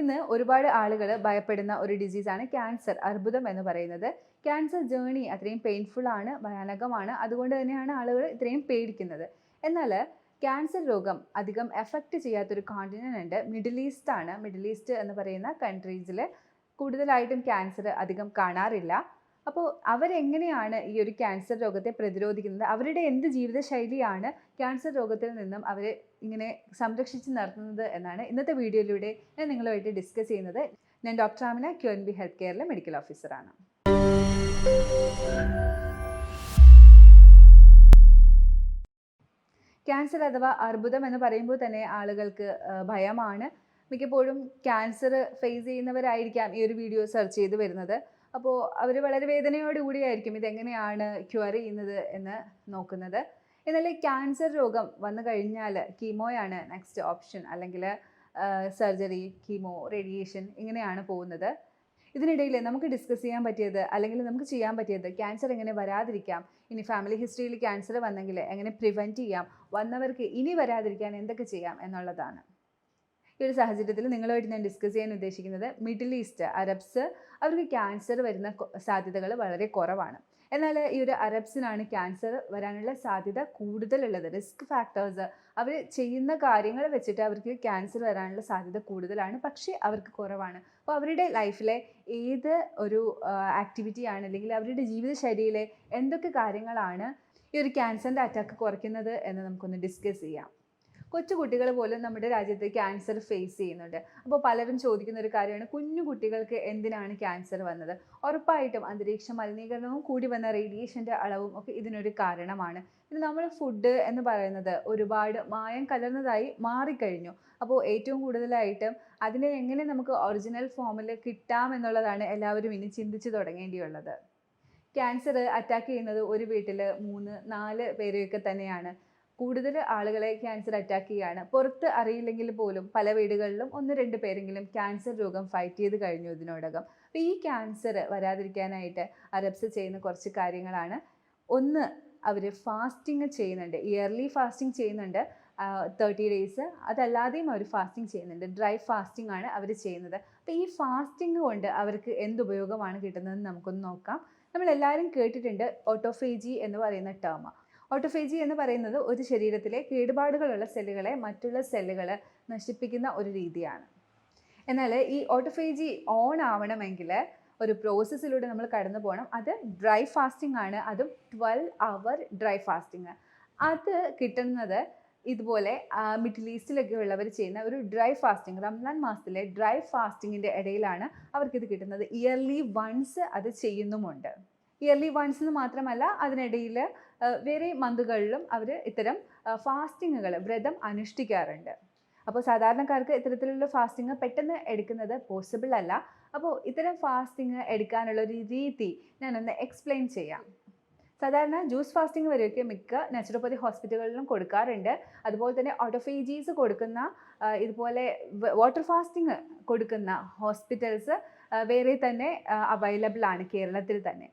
ഇന്ന് ഒരുപാട് ആളുകൾ ഭയപ്പെടുന്ന ഒരു ഡിസീസാണ് ക്യാൻസർ അർബുദം എന്ന് പറയുന്നത്. ക്യാൻസർ ജേണി അത്രയും പെയിൻഫുൾ ആണ് ഭയാനകമാണ്. അതുകൊണ്ട് തന്നെയാണ് ആളുകൾ ഇത്രയും പേടിക്കുന്നത്. എന്നാൽ ക്യാൻസർ രോഗം അധികം എഫക്റ്റ് ചെയ്യാത്തൊരു കോണ്ടിനെന്റ് ഉണ്ട്. മിഡിൽ ഈസ്റ്റ് ആണ്. മിഡിൽ ഈസ്റ്റ് എന്ന് പറയുന്ന കൺട്രീസിൽ കൂടുതലായിട്ടും ക്യാൻസർ അധികം കാണാറില്ല. അപ്പോൾ അവരെങ്ങനെയാണ് ഈ ഒരു ക്യാൻസർ രോഗത്തെ പ്രതിരോധിക്കുന്നത്? അവരുടെ എന്ത് ജീവിതശൈലിയാണ് ക്യാൻസർ രോഗത്തിൽ നിന്നും അവരെ ഇങ്ങനെ സംരക്ഷിച്ച് നിർത്തുന്നത് എന്നാണ് ഇന്നത്തെ വീഡിയോയിലൂടെ ഞാൻ നിങ്ങളുമായിട്ട് ഡിസ്കസ് ചെയ്യുന്നത്. ഞാൻ doctor Amina Q N B health കെയറിലെ medical ഓഫീസറാണ് ക്യാൻസർ അഥവാ അർബുദം എന്ന് പറയുമ്പോൾ തന്നെ ആളുകൾക്ക് ഭയമാണ്. മിക്കപ്പോഴും ക്യാൻസർ ഫേസ് ചെയ്യുന്നവരായിരിക്കാം ഈ ഒരു വീഡിയോ സെർച്ച് ചെയ്ത് വരുന്നത്. അപ്പോൾ അവർ വളരെ വേദനയോടുകൂടിയായിരിക്കും ഇതെങ്ങനെയാണ് ക്യൂർ ചെയ്യുന്നത് എന്ന് നോക്കുന്നത്. എന്നാൽ ക്യാൻസർ രോഗം വന്നു കഴിഞ്ഞാൽ കീമോയാണ് നെക്സ്റ്റ് ഓപ്ഷൻ അല്ലെങ്കിൽ സർജറി കീമോ റേഡിയേഷൻ ഇങ്ങനെയാണ് പോകുന്നത്. ഇതിനിടയിൽ നമുക്ക് ഡിസ്കസ് ചെയ്യാൻ പറ്റിയത് അല്ലെങ്കിൽ നമുക്ക് ചെയ്യാൻ പറ്റിയത് ക്യാൻസർ എങ്ങനെ വരാതിരിക്കാം ഇനി ഫാമിലി ഹിസ്റ്ററിയിൽ ക്യാൻസർ വന്നെങ്കിൽ എങ്ങനെ പ്രിവെന്റ് ചെയ്യാം വന്നവർക്ക് ഇനി വരാതിരിക്കാൻ എന്തൊക്കെ ചെയ്യാം എന്നുള്ളതാണ്. ഈ ഒരു സാഹചര്യത്തിൽ നിങ്ങളുമായിട്ട് ഞാൻ ഡിസ്കസ് ചെയ്യാൻ ഉദ്ദേശിക്കുന്നത് മിഡിൽ ഈസ്റ്റ് അറബ്സ് അവർക്ക് ക്യാൻസർ വരുന്ന സാധ്യതകൾ വളരെ കുറവാണ്. എന്നാൽ ഈ ഒരു അറബ്സിനാണ് ക്യാൻസർ വരാനുള്ള സാധ്യത കൂടുതലുള്ളത്. റിസ്ക് ഫാക്ടേഴ്സ് അവർ ചെയ്യുന്ന കാര്യങ്ങൾ വെച്ചിട്ട് അവർക്ക് ക്യാൻസർ വരാനുള്ള സാധ്യത കൂടുതലാണ് പക്ഷേ അവർക്ക് കുറവാണ്. അപ്പോൾ അവരുടെ ലൈഫിലെ ഏത് ഒരു ആക്ടിവിറ്റിയാണ് അല്ലെങ്കിൽ അവരുടെ ജീവിതശൈലിയിലെ എന്തൊക്കെ കാര്യങ്ങളാണ് ഈ ഒരു ക്യാൻസറിന്റെ അറ്റാക്ക് കുറയ്ക്കുന്നത് എന്ന് നമുക്കൊന്ന് ഡിസ്കസ് ചെയ്യാം. കൊച്ചു കുട്ടികൾ പോലും നമ്മുടെ രാജ്യത്ത് ക്യാൻസർ ഫേസ് ചെയ്യുന്നുണ്ട്. അപ്പോൾ പലരും ചോദിക്കുന്ന ഒരു കാര്യമാണ് കുഞ്ഞു കുട്ടികൾക്ക് എന്തിനാണ് ക്യാൻസർ വന്നത്? ഉറപ്പായിട്ടും അന്തരീക്ഷ മലിനീകരണവും കൂടി വന്ന റേഡിയേഷന്റെ അളവും ഒക്കെ ഇതിനൊരു കാരണമാണ്. ഇത് നമ്മൾ ഫുഡ് എന്ന് പറയുന്നത് ഒരുപാട് മായം കലർന്നതായി മാറിക്കഴിഞ്ഞു. അപ്പോൾ ഏറ്റവും കൂടുതലായിട്ടും അതിനെ എങ്ങനെ നമുക്ക് ഒറിജിനൽ ഫോമിൽ കിട്ടാം എന്നുള്ളതാണ് എല്ലാവരും ഇനി ചിന്തിച്ചു തുടങ്ങേണ്ടിയുള്ളത്. ക്യാൻസർ അറ്റാക്ക് ചെയ്യുന്നത് ഒരു വീട്ടിൽ മൂന്ന് നാല് പേരെയൊക്കെ തന്നെയാണ്. കൂടുതൽ ആളുകളെ ക്യാൻസർ അറ്റാക്ക് ചെയ്യാണ്. പുറത്ത് അറിയില്ലെങ്കിൽ പോലും പല വീടുകളിലും ഒന്ന് രണ്ട് പേരെങ്കിലും ക്യാൻസർ രോഗം ഫൈറ്റ് ചെയ്ത് കഴിഞ്ഞു ഇതിനോടകം. അപ്പോൾ ഈ ക്യാൻസർ വരാതിരിക്കാനായിട്ട് അറബ്സ് ചെയ്യുന്ന കുറച്ച് കാര്യങ്ങളാണ്. ഒന്ന് അവർ ഫാസ്റ്റിങ് ചെയ്യുന്നുണ്ട്. ഇയർലി ഫാസ്റ്റിംഗ് ചെയ്യുന്നുണ്ട്. തേർട്ടി ഡേയ്സ് അതല്ലാതെയും അവർ ഫാസ്റ്റിംഗ് ചെയ്യുന്നുണ്ട്. ഡ്രൈ ഫാസ്റ്റിംഗ് ആണ് അവർ ചെയ്യുന്നത്. അപ്പോൾ ഈ ഫാസ്റ്റിംഗ് കൊണ്ട് അവർക്ക് എന്ത് ഉപയോഗമാണ് കിട്ടുന്നതെന്ന് നമുക്കൊന്ന് നോക്കാം. നമ്മളെല്ലാവരും കേട്ടിട്ടുണ്ട് ഓട്ടോഫേജി എന്ന് പറയുന്ന ടേം ഓട്ടോഫേജി എന്ന് പറയുന്നത് ഒരു ശരീരത്തിലെ കേടുപാടുകളുള്ള സെല്ലുകളെ മറ്റുള്ള സെല്ലുകൾ നശിപ്പിക്കുന്ന ഒരു രീതിയാണ്. എന്നാൽ ഈ ഓട്ടോഫേജി ഓൺ ആവണമെങ്കിൽ ഒരു പ്രോസസ്സിലൂടെ നമ്മൾ കടന്നു പോകണം. അത് ഡ്രൈ ഫാസ്റ്റിംഗ് ആണ്. അതും ട്വൽവ് അവർ ഡ്രൈ ഫാസ്റ്റിംഗ്. അത് കിട്ടുന്നത് ഇതുപോലെ മിഡിൽ ഈസ്റ്റിലൊക്കെ ഉള്ളവർ ചെയ്യുന്ന ഒരു ഡ്രൈ ഫാസ്റ്റിംഗ് റംസാൻ മാസത്തിലെ ഡ്രൈ ഫാസ്റ്റിങ്ങിന്റെ ഇടയിലാണ് അവർക്കിത് കിട്ടുന്നത്. ഇയർലി വൺസ് അത് ചെയ്യുന്നുമുണ്ട്. ഇയർലി വൺസ് എന്ന് മാത്രമല്ല അതിനിടയിൽ വേറെ മന്തുകളിലും അവർ ഇത്തരം ഫാസ്റ്റിങ്ങുകൾ വ്രതം അനുഷ്ഠിക്കാറുണ്ട്. അപ്പോൾ സാധാരണക്കാർക്ക് ഇത്തരത്തിലുള്ള ഫാസ്റ്റിംഗ് പെട്ടെന്ന് എടുക്കുന്നത് പോസിബിൾ അല്ല. അപ്പോൾ ഇത്തരം ഫാസ്റ്റിംഗ് എടുക്കാനുള്ള ഒരു രീതി ഞാനൊന്ന് എക്സ്പ്ലെയിൻ ചെയ്യാം. സാധാരണ ജ്യൂസ് ഫാസ്റ്റിംഗ് വരെയൊക്കെ മിക്ക നാച്ചുറോപ്പതി ഹോസ്പിറ്റലുകളിലും കൊടുക്കാറുണ്ട്. അതുപോലെ തന്നെ ഓട്ടോഫേജീസ് കൊടുക്കുന്ന ഇതുപോലെ വാട്ടർ ഫാസ്റ്റിംഗ് കൊടുക്കുന്ന ഹോസ്പിറ്റൽസ് വേറെ തന്നെ അവൈലബിൾ ആണ് കേരളത്തിൽ തന്നെ.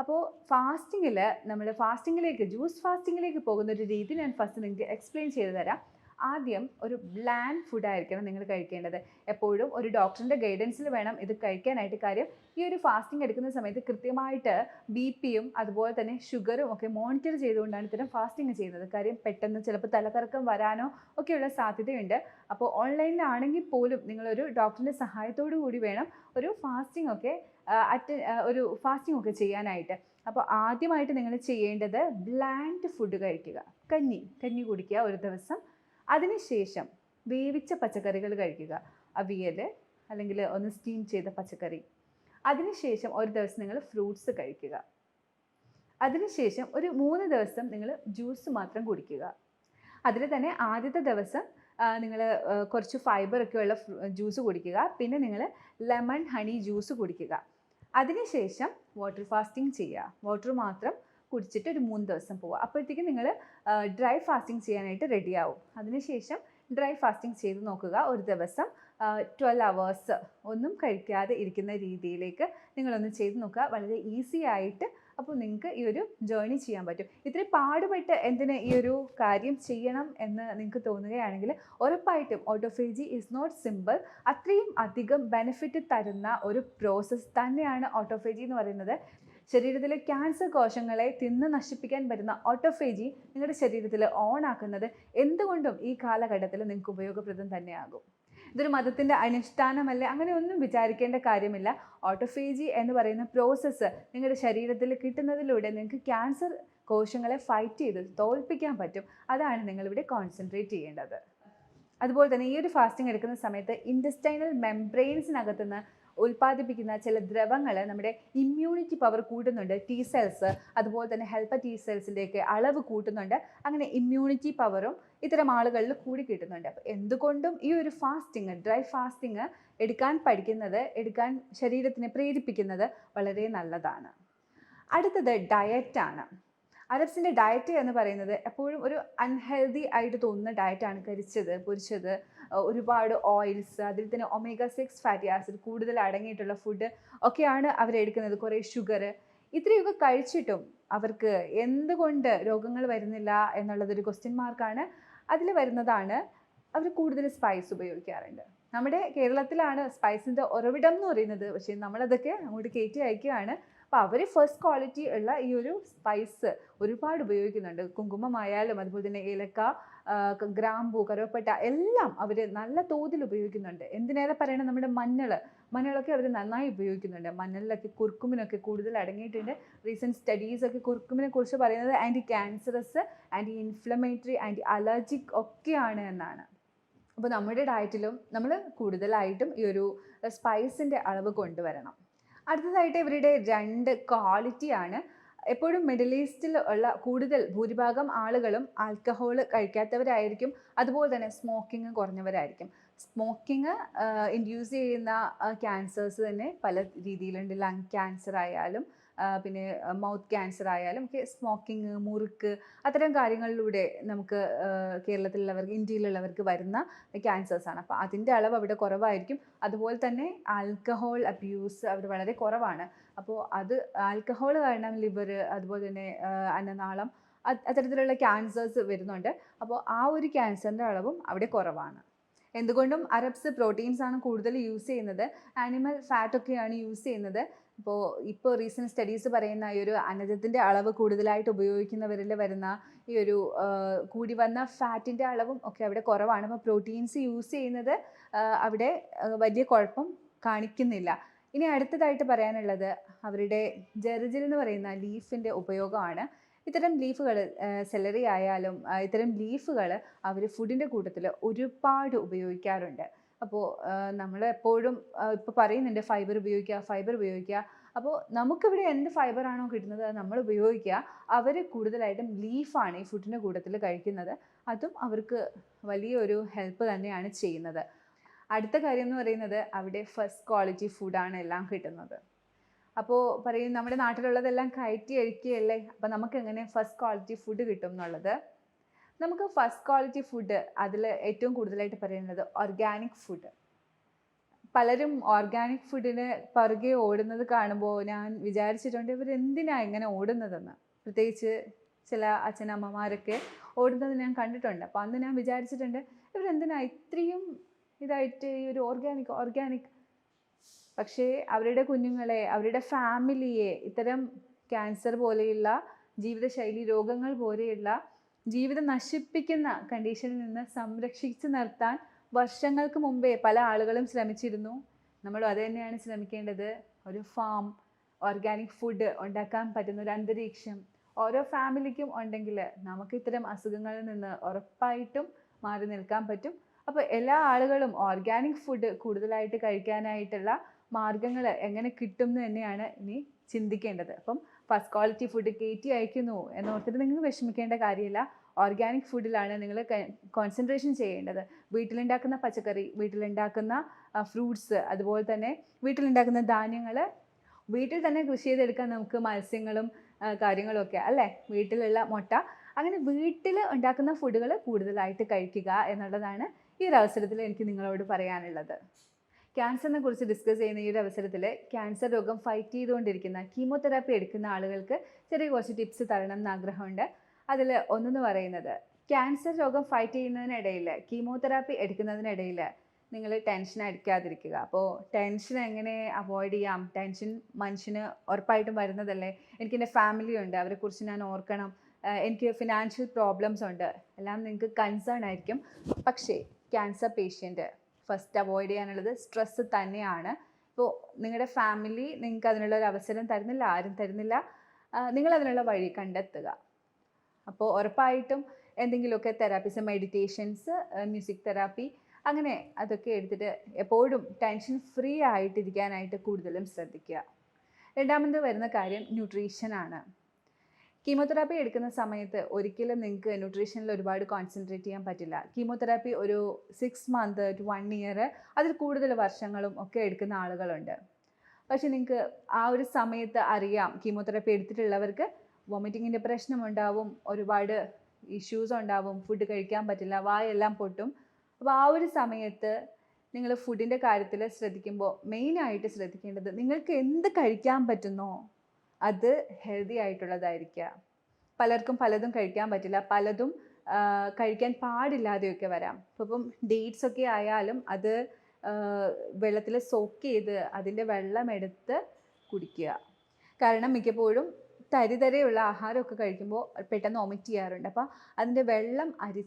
അപ്പോൾ ഫാസ്റ്റിങ്ങിൽ നമ്മൾ ഫാസ്റ്റിങ്ങിലേക്ക് ജ്യൂസ് ഫാസ്റ്റിങ്ങിലേക്ക് പോകുന്ന ഒരു രീതി ഞാൻ ഫസ്റ്റ് നിങ്ങൾക്ക് എക്സ്പ്ലെയിൻ ചെയ്തു തരാം. ആദ്യം ഒരു ബ്ലാൻഡ് ഫുഡായിരിക്കണം നിങ്ങൾ കഴിക്കേണ്ടത്. എപ്പോഴും ഒരു ഡോക്ടറിന്റെ ഗൈഡൻസിൽ വേണം ഇത് കഴിക്കാനായിട്ട് കാര്യം. ഈ ഒരു ഫാസ്റ്റിംഗ് എടുക്കുന്ന സമയത്ത് കൃത്യമായിട്ട് ബി പിയും അതുപോലെ തന്നെ ഷുഗറും ഒക്കെ മോണിറ്റർ ചെയ്തുകൊണ്ടാണ് ഇത്തരം ഫാസ്റ്റിംഗ് ചെയ്യുന്നത്. കാര്യം പെട്ടെന്ന് ചിലപ്പോൾ തലകറക്കം വരാനോ ഒക്കെയുള്ള സാധ്യതയുണ്ട്. അപ്പോൾ ഓൺലൈനിലാണെങ്കിൽ പോലും നിങ്ങളൊരു ഡോക്ടറിന്റെ സഹായത്തോടു കൂടി വേണം ഒരു ഫാസ്റ്റിംഗ് ഒക്കെ അറ്റ് ഒരു ഫാസ്റ്റിംഗ് ഒക്കെ ചെയ്യാനായിട്ട്. അപ്പോൾ ആദ്യമായിട്ട് നിങ്ങൾ ചെയ്യേണ്ടത് ബ്ലാൻഡ് ഫുഡ് കഴിക്കുക. കഞ്ഞി കഞ്ഞി കുടിക്കുക ഒരു ദിവസം. അതിനുശേഷം വേവിച്ച പച്ചക്കറികൾ കഴിക്കുക. അവിയൽ അല്ലെങ്കിൽ ഒന്ന് സ്റ്റീം ചെയ്ത പച്ചക്കറി. അതിനുശേഷം ഒരു ദിവസം നിങ്ങൾ ഫ്രൂട്ട്സ് കഴിക്കുക. അതിനുശേഷം ഒരു മൂന്ന് ദിവസം നിങ്ങൾ ജ്യൂസ് മാത്രം കുടിക്കുക. അതിൽ തന്നെ ആദ്യത്തെ ദിവസം നിങ്ങൾ കുറച്ച് ഫൈബർ ഒക്കെ ഉള്ള ജ്യൂസ് കുടിക്കുക. പിന്നെ നിങ്ങൾ ലെമൺ ഹണി ജ്യൂസ് കുടിക്കുക. അതിനുശേഷം വാട്ടർ ഫാസ്റ്റിംഗ് ചെയ്യുക. വാട്ടർ മാത്രം കുടിച്ചിട്ട് ഒരു മൂന്ന് ദിവസം പോവുക. അപ്പോഴത്തേക്കും നിങ്ങൾ ഡ്രൈ ഫാസ്റ്റിംഗ് ചെയ്യാനായിട്ട് റെഡിയാവും അതിനുശേഷം ഡ്രൈ ഫാസ്റ്റിംഗ് ചെയ്ത് നോക്കുക. ഒരു ദിവസം ട്വൽവ് അവേഴ്സ് ഒന്നും കഴിക്കാതെ ഇരിക്കുന്ന രീതിയിലേക്ക് നിങ്ങളൊന്ന് ചെയ്ത് നോക്കുക. വളരെ ഈസി ആയിട്ട് അപ്പോൾ നിങ്ങൾക്ക് ഈ ഒരു ജേർണി ചെയ്യാൻ പറ്റും. ഇത്രയും പാടുപെട്ട് എന്തിന് ഈ ഒരു കാര്യം ചെയ്യണം എന്ന് നിങ്ങൾക്ക് തോന്നുകയാണെങ്കിൽ ഉറപ്പായിട്ടും ഓട്ടോഫേജി ഈസ് നോട്ട് സിമ്പിൾ അത്രയും അധികം ബെനിഫിറ്റ് തരുന്ന ഒരു പ്രോസസ്സ് തന്നെയാണ് ഓട്ടോഫേജി എന്ന് പറയുന്നത്. ശരീരത്തിലെ ക്യാൻസർ കോശങ്ങളെ തിന്ന് നശിപ്പിക്കാൻ പറ്റുന്ന ഓട്ടോഫേജി നിങ്ങളുടെ ശരീരത്തിൽ ഓൺ ആക്കുന്നത് എന്തുകൊണ്ടും ഈ കാലഘട്ടത്തിൽ നിങ്ങൾക്ക് ഉപയോഗപ്രദം തന്നെയാകും. ഇതൊരു മതത്തിന്റെ അനുഷ്ഠാനമല്ല അങ്ങനെ ഒന്നും വിചാരിക്കേണ്ട കാര്യമില്ല. ഓട്ടോഫേജി എന്ന് പറയുന്ന പ്രോസസ്സ് നിങ്ങളുടെ ശരീരത്തിൽ കിട്ടുന്നതിലൂടെ നിങ്ങൾക്ക് ക്യാൻസർ കോശങ്ങളെ ഫൈറ്റ് ചെയ്ത് തോൽപ്പിക്കാൻ പറ്റും. അതാണ് നിങ്ങളിവിടെ കോൺസെൻട്രേറ്റ് ചെയ്യേണ്ടത്. അതുപോലെ തന്നെ ഈ ഒരു ഫാസ്റ്റിംഗ് എടുക്കുന്ന സമയത്ത് ഇൻഡസ്റ്റൈനൽ മെംബ്രെയിൻസിനകത്തുനിന്ന് ഉൽപ്പാദിപ്പിക്കുന്ന ചില ദ്രവങ്ങൾ നമ്മുടെ ഇമ്മ്യൂണിറ്റി പവർ കൂട്ടുന്നുണ്ട്. ടി സെൽസ് അതുപോലെ തന്നെ ഹെൽപ്പർ ടി സെൽസിന്റെയൊക്കെ അളവ് കൂട്ടുന്നുണ്ട്. അങ്ങനെ ഇമ്മ്യൂണിറ്റി പവറും ഇത്തരം ആളുകളിൽ കൂടി കിട്ടുന്നുണ്ട്. അപ്പോൾ എന്തുകൊണ്ടും ഈ ഒരു ഫാസ്റ്റിങ് ഡ്രൈ ഫാസ്റ്റിങ് എടുക്കാൻ പഠിക്കുന്നത് എടുക്കാൻ ശരീരത്തിനെ പ്രേരിപ്പിക്കുന്നത് വളരെ നല്ലതാണ്. അടുത്തത് ഡയറ്റാണ് അറബ്സിന്റെ ഡയറ്റ് എന്ന് പറയുന്നത് എപ്പോഴും ഒരു അൺഹെൽതി ആയിട്ട് തോന്നുന്ന ഡയറ്റാണ് കരിച്ചത് പൊരിച്ചത്. ഒരുപാട് ഓയിൽസ് അതിൽ തന്നെ ഒമേഗ സിക്സ് ഫാറ്റി ആസിഡ് കൂടുതൽ അടങ്ങിയിട്ടുള്ള ഫുഡ് ഒക്കെയാണ് അവരെടുക്കുന്നത് കുറേ ഷുഗർ ഇത്രയൊക്കെ കഴിച്ചിട്ടും അവർക്ക് എന്തുകൊണ്ട് രോഗങ്ങൾ വരുന്നില്ല എന്നുള്ളതൊരു ക്വസ്റ്റ്യൻ മാർക്കാണ് അതിൽ വരുന്നതാണ് അവർ കൂടുതൽ സ്പൈസ് ഉപയോഗിക്കാറുണ്ട്. നമ്മുടെ കേരളത്തിലാണ് സ്പൈസിന്റെ ഉറവിടം എന്ന് പറയുന്നത്. പക്ഷേ നമ്മളതൊക്കെ അങ്ങോട്ട് കയറ്റി അയക്കുകയാണ്. അപ്പോൾ അവർ ഫസ്റ്റ് ക്വാളിറ്റി ഉള്ള ഈ ഒരു സ്പൈസ് ഒരുപാട് ഉപയോഗിക്കുന്നുണ്ട്. കുങ്കുമമായാലും അതുപോലെ തന്നെ ഏലക്ക ഗ്രാമ്പൂ കറുവപ്പട്ട എല്ലാം അവർ നല്ല തോതിൽ ഉപയോഗിക്കുന്നുണ്ട്. എന്തിനേറെ പറയണം? നമ്മുടെ മഞ്ഞൾ മഞ്ഞളൊക്കെ അവർ നന്നായി ഉപയോഗിക്കുന്നുണ്ട്. മഞ്ഞളിലൊക്കെ കുർക്കുമിനൊക്കെ കൂടുതൽ അടങ്ങിയിട്ടുണ്ട്. റീസെന്റ് സ്റ്റഡീസൊക്കെ കുർക്കുമിനെ കുറിച്ച് പറയുന്നത് anti cancerous anti inflammatory anti allergic ഒക്കെയാണ് എന്നാണ്. അപ്പോൾ നമ്മുടെ ഡയറ്റിലും നമ്മൾ കൂടുതലായിട്ടും ഈ ഒരു സ്പൈസിന്റെ അളവ് കൊണ്ടുവരണം. അടുത്തതായിട്ട് ഇവരുടെ രണ്ട് ക്വാളിറ്റിയാണ് എപ്പോഴും മിഡിൽ ഈസ്റ്റിൽ ഉള്ള കൂടുതൽ ഭൂരിഭാഗം ആളുകളും ആൽക്കഹോൾ കഴിക്കാത്തവരായിരിക്കും. അതുപോലെ തന്നെ സ്മോക്കിംഗ് കുറഞ്ഞവരായിരിക്കും. സ്മോക്കിംഗ് ഇൻഡ്യൂസ് ചെയ്യുന്ന ക്യാൻസേഴ്സ് തന്നെ പല രീതിയിലുണ്ട്. ലങ് ക്യാൻസർ ആയാലും പിന്നെ മൗത്ത് ക്യാൻസർ ആയാലും ഒക്കെ സ്മോക്കിംഗ് മുറുക്ക് അത്തരം കാര്യങ്ങളിലൂടെ നമുക്ക് കേരളത്തിലുള്ളവർക്ക് ഇന്ത്യയിലുള്ളവർക്ക് വരുന്ന ക്യാൻസേഴ്സാണ് അപ്പോൾ അതിന്റെ അളവ് അവിടെ കുറവായിരിക്കും. അതുപോലെ തന്നെ ആൽക്കഹോൾ അബ്യൂസ് അവിടെ വളരെ കുറവാണ്. അപ്പോൾ അത് ആൽക്കഹോൾ കാരണം ലിവർ അതുപോലെ തന്നെ അന്നനാളം അത് അത്തരത്തിലുള്ള ക്യാൻസേഴ്സ് വരുന്നുണ്ട്. അപ്പോൾ ആ ഒരു ക്യാൻസറിന്റെ അളവും അവിടെ കുറവാണ്. എന്തുകൊണ്ടും അറബ്സ് പ്രോട്ടീൻസ് ആണ് കൂടുതൽ യൂസ് ചെയ്യുന്നത്. ആനിമൽ ഫാറ്റ് ഒക്കെയാണ് യൂസ് ചെയ്യുന്നത്. ഇപ്പോൾ ഇപ്പോൾ റീസെന്റ് സ്റ്റഡീസ് പറയുന്ന ഈ ഒരു അന്നജത്തിന്റെ അളവ് കൂടുതലായിട്ട് ഉപയോഗിക്കുന്നവരിൽ വരുന്ന ഈ ഒരു കൂടി വന്ന ഫാറ്റിന്റെ അളവും ഒക്കെ അവിടെ കുറവാണ്. അപ്പോൾ പ്രോട്ടീൻസ് യൂസ് ചെയ്യുന്നത് അവിടെ വലിയ കുഴപ്പം കാണിക്കുന്നില്ല. ഇനി അടുത്തതായിട്ട് പറയാനുള്ളത് അവരുടെ ജെർജിൽ എന്ന് പറയുന്ന ലീഫിന്റെ ഉപയോഗമാണ്. ഇത്തരം ലീഫുകൾ സെലറി ആയാലും ഇത്തരം ലീഫുകൾ അവർ ഫുഡിന്റെ കൂട്ടത്തിൽ ഒരുപാട് ഉപയോഗിക്കാറുണ്ട്. അപ്പോൾ നമ്മൾ എപ്പോഴും ഇപ്പോൾ പറയുന്നുണ്ട് ഫൈബർ ഉപയോഗിക്കുക ഫൈബർ ഉപയോഗിക്കുക. അപ്പോൾ നമുക്കിവിടെ എന്ത് ഫൈബറാണോ കിട്ടുന്നത് അത് നമ്മൾ ഉപയോഗിക്കുക. അവർ കൂടുതലായിട്ടും ലീഫാണ് ഈ ഫുഡിന്റെ കൂട്ടത്തിൽ കഴിക്കുന്നത്. അതും അവർക്ക് വലിയൊരു ഹെൽപ്പ് തന്നെയാണ് ചെയ്യുന്നത്. അടുത്ത കാര്യം എന്ന് പറയുന്നത് അവിടെ ഫസ്റ്റ് ക്വാളിറ്റി ഫുഡാണ് എല്ലാം കിട്ടുന്നത്. അപ്പോൾ പറയും നമ്മുടെ നാട്ടിലുള്ളതെല്ലാം കയറ്റി അഴിക്കുകയല്ലേ? അപ്പോൾ നമുക്ക് എങ്ങനെ ഫസ്റ്റ് ക്വാളിറ്റി ഫുഡ് കിട്ടും എന്നുള്ളത്? നമുക്ക് ഫസ്റ്റ് ക്വാളിറ്റി ഫുഡ് അതിൽ ഏറ്റവും കൂടുതലായിട്ട് പറയുന്നത് ഓർഗാനിക് ഫുഡ് പലരും ഓർഗാനിക് ഫുഡിന് പുറകെ ഓടുന്നത് കാണുമ്പോൾ ഞാൻ വിചാരിച്ചിട്ടുണ്ട് ഇവർ എന്തിനാണ് ഇങ്ങനെ ഓടുന്നതെന്ന്. പ്രത്യേകിച്ച് ചില അച്ഛനമ്മമാരൊക്കെ ഓടുന്നത് ഞാൻ കണ്ടിട്ടുണ്ട്. അപ്പോൾ അന്ന് ഞാൻ വിചാരിച്ചിട്ടുണ്ട് ഇവരെന്തിനാണ് ഇത്രയും ഇതായിട്ട് ഈ ഒരു ഓർഗാനിക് ഓർഗാനിക് പക്ഷേ അവരുടെ കുഞ്ഞുങ്ങളെ അവരുടെ ഫാമിലിയെ ഇത്തരം ക്യാൻസർ പോലെയുള്ള ജീവിതശൈലി രോഗങ്ങൾ പോലെയുള്ള ജീവിതം നശിപ്പിക്കുന്ന കണ്ടീഷനിൽ നിന്ന് സംരക്ഷിച്ച് നിർത്താൻ വർഷങ്ങൾക്ക് മുമ്പേ പല ആളുകളും ശ്രമിച്ചിരുന്നു. നമ്മളും അത് തന്നെയാണ് ശ്രമിക്കേണ്ടത്. ഒരു ഫാം ഓർഗാനിക് ഫുഡ് ഉണ്ടാക്കാൻ പറ്റുന്ന ഒരു അന്തരീക്ഷം ഓരോ ഫാമിലിക്കും ഉണ്ടെങ്കിൽ നമുക്ക് ഇത്തരം അസുഖങ്ങളിൽ നിന്ന് ഉറപ്പായിട്ടും മാറി നിൽക്കാൻ പറ്റും. അപ്പോൾ എല്ലാ ആളുകളും ഓർഗാനിക് ഫുഡ് കൂടുതലായിട്ട് കഴിക്കാനായിട്ടുള്ള മാർഗങ്ങൾ എങ്ങനെ കിട്ടും എന്ന് തന്നെയാണ് ഇനി ചിന്തിക്കേണ്ടത്. അപ്പം ഫസ്റ്റ് ക്വാളിറ്റി ഫുഡ് കയറ്റി അയക്കുന്നു എന്നോർത്തിട്ട് നിങ്ങൾ വിഷമിക്കേണ്ട കാര്യമില്ല. ഓർഗാനിക് ഫുഡിലാണ് നിങ്ങൾ കോൺസെൻട്രേഷൻ ചെയ്യേണ്ടത്. വീട്ടിലുണ്ടാക്കുന്ന പച്ചക്കറി വീട്ടിലുണ്ടാക്കുന്ന ഫ്രൂട്ട്സ് അതുപോലെ തന്നെ വീട്ടിലുണ്ടാക്കുന്ന ധാന്യങ്ങൾ വീട്ടിൽ തന്നെ കൃഷി ചെയ്തെടുക്കാൻ നമുക്ക് മത്സ്യങ്ങളും കാര്യങ്ങളൊക്കെ അല്ലേ? വീട്ടിലുള്ള മുട്ട. അങ്ങനെ വീട്ടിൽ ഉണ്ടാക്കുന്ന ഫുഡുകൾ കൂടുതലായിട്ട് കഴിക്കുക എന്നുള്ളതാണ് ഈ ഒരു അവസരത്തിൽ എനിക്ക് നിങ്ങളോട് പറയാനുള്ളത്. ക്യാൻസറിനെ കുറിച്ച് ഡിസ്കസ് ചെയ്യുന്ന ഈ ഒരു അവസരത്തിൽ ക്യാൻസർ രോഗം ഫൈറ്റ് ചെയ്തുകൊണ്ടിരിക്കുന്ന കീമോതെറാപ്പി എടുക്കുന്ന ആളുകൾക്ക് ചെറിയ കുറച്ച് ടിപ്സ് തരണം എന്ന് ആഗ്രഹമുണ്ട്. അതിൽ ഒന്നെന്ന് പറയുന്നത് ക്യാൻസർ രോഗം ഫൈറ്റ് ചെയ്യുന്നതിനിടയിൽ കീമോതെറാപ്പി എടുക്കുന്നതിനിടയിൽ നിങ്ങൾ ടെൻഷൻ അടിക്കാതിരിക്കുക. അപ്പോൾ ടെൻഷൻ എങ്ങനെ അവോയ്ഡ് ചെയ്യാം? ടെൻഷൻ മനുഷ്യന് ഉറപ്പായിട്ടും വരുന്നതല്ലേ? എനിക്ക് എന്റെ ഫാമിലി ഉണ്ട് അവരെക്കുറിച്ച് ഞാൻ ഓർക്കണം. എനിക്ക് ഫിനാൻഷ്യൽ പ്രോബ്ലംസ് ഉണ്ട്. എല്ലാം നിങ്ങൾക്ക് കൺസേൺ ആയിരിക്കും. പക്ഷേ ക്യാൻസർ പേഷ്യന്റ് ഫസ്റ്റ് അവോയ്ഡ് ചെയ്യാനുള്ളത് സ്ട്രെസ്സ് തന്നെയാണ്. ഇപ്പോൾ നിങ്ങളുടെ ഫാമിലി നിങ്ങൾക്ക് അതിനുള്ള ഒരു അവസരം തരുന്നില്ല ആരും തരുന്നില്ല. നിങ്ങൾ അതിനുള്ള വഴി കണ്ടെത്തുക. അപ്പോൾ ഉറപ്പായിട്ടും എന്തെങ്കിലുമൊക്കെ തെറാപ്പീസ് മെഡിറ്റേഷൻസ് മ്യൂസിക് തെറാപ്പി അങ്ങനെ അതൊക്കെ എടുത്തിട്ട് എപ്പോഴും ടെൻഷൻ ഫ്രീ ആയിട്ടിരിക്കാനായിട്ട് കൂടുതലും ശ്രദ്ധിക്കുക. രണ്ടാമത് വരുന്ന കാര്യം ന്യൂട്രീഷനാണ് കീമോതെറാപ്പി എടുക്കുന്ന സമയത്ത് ഒരിക്കലും നിങ്ങൾക്ക് ന്യൂട്രീഷനിൽ ഒരുപാട് കോൺസെൻട്രേറ്റ് ചെയ്യാൻ പറ്റില്ല. കീമോതെറാപ്പി ഒരു six month to one year അതിൽ കൂടുതൽ വർഷങ്ങളും ഒക്കെ എടുക്കുന്ന ആളുകളുണ്ട്. പക്ഷെ നിങ്ങൾക്ക് ആ ഒരു സമയത്ത് അറിയാം കീമോതെറാപ്പി എടുത്തിട്ടുള്ളവർക്ക് വോമിറ്റിങ്ങിന്റെ പ്രശ്നമുണ്ടാവും ഒരുപാട് ഇഷ്യൂസ് ഉണ്ടാവും ഫുഡ് കഴിക്കാൻ പറ്റില്ല വായെല്ലാം പൊട്ടും. അപ്പോൾ ആ ഒരു സമയത്ത് നിങ്ങൾ ഫുഡിന്റെ കാര്യത്തിൽ ശ്രദ്ധിക്കുമ്പോൾ മെയിനായിട്ട് ശ്രദ്ധിക്കേണ്ടത് നിങ്ങൾക്ക് എന്ത് കഴിക്കാൻ പറ്റുന്നോ? അത് ഹെൽത്തി ആയിട്ടുള്ളതായിരിക്കുക. പലർക്കും പലതും കഴിക്കാൻ പറ്റില്ല. പലതും കഴിക്കാൻ പാടില്ലാതെയൊക്കെ വരാം. ഇപ്പം ഡേറ്റ്സ് ഒക്കെ ആയാലും അത് വെള്ളത്തിൽ സോക്ക് ചെയ്ത് അതിന്റെ വെള്ളം എടുത്ത് കുടിക്കുക. കാരണം മിക്കപ്പോഴും തരിതരയുള്ള ആഹാരമൊക്കെ കഴിക്കുമ്പോൾ പെട്ടെന്ന് വൊമിറ്റ് ചെയ്യാറുണ്ട്. അപ്പോൾ അതിന്റെ വെള്ളം അരി